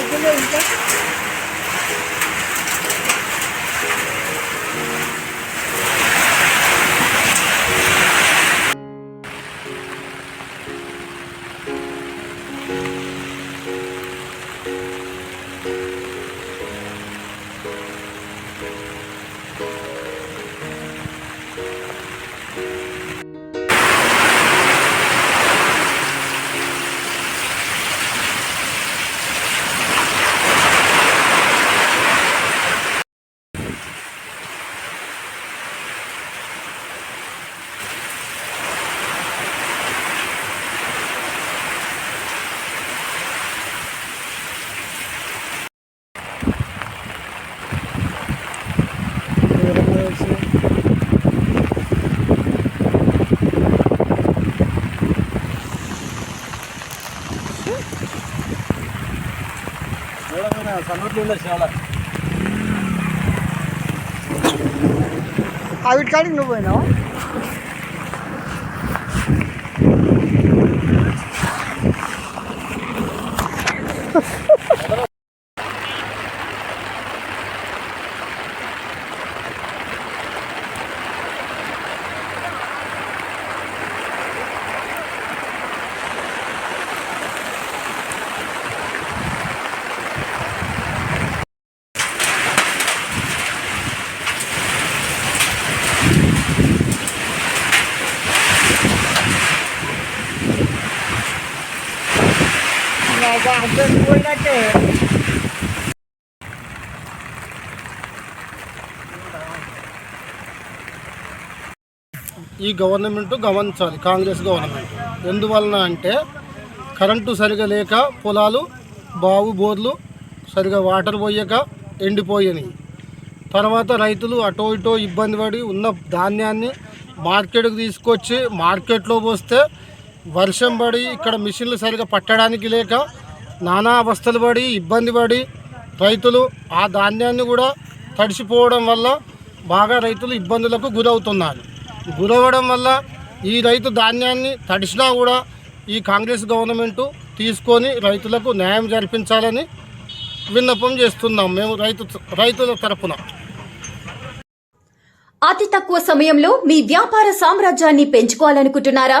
이걸로 이제 ఆవిడ కాడికి నువ్వు పోయినావు? నాకు అర్థం పోయినట్టే ఈ గవర్నమెంట్ గమనించాలి కాంగ్రెస్ గవర్నమెంట్. ఎందువలన అంటే కరెంటు సరిగా లేక పొలాలు బావు బోర్లు సరిగా వాటర్ పోయక ఎండిపోయినాయి. తర్వాత రైతులు అటో ఇటో ఇబ్బంది పడి ఉన్న ధాన్యాన్ని మార్కెట్కి తీసుకొచ్చి మార్కెట్లో పోస్తే వర్షం పడి ఇక్కడ మిషన్లు సరిగా పట్టడానికి లేక నానా అవస్థలు పడి ఇబ్బంది పడి రైతులు ఆ ధాన్యాన్ని కూడా తడిసిపోవడం వల్ల బాగా రైతులు ఇబ్బందులకు గురవుతున్నారు. గురవడం వల్ల ఈ రైతు ధాన్యాన్ని తడిసినా కూడా ఈ కాంగ్రెస్ గవర్నమెంట్ తీసుకొని రైతులకు న్యాయం జరిపించాలని విన్నపం చేస్తున్నాం మేము రైతు రైతుల తరపున. అతి తక్కువ సమయంలో మీ వ్యాపార సామ్రాజ్యాన్ని పెంచుకోవాలనుకుంటున్నారా?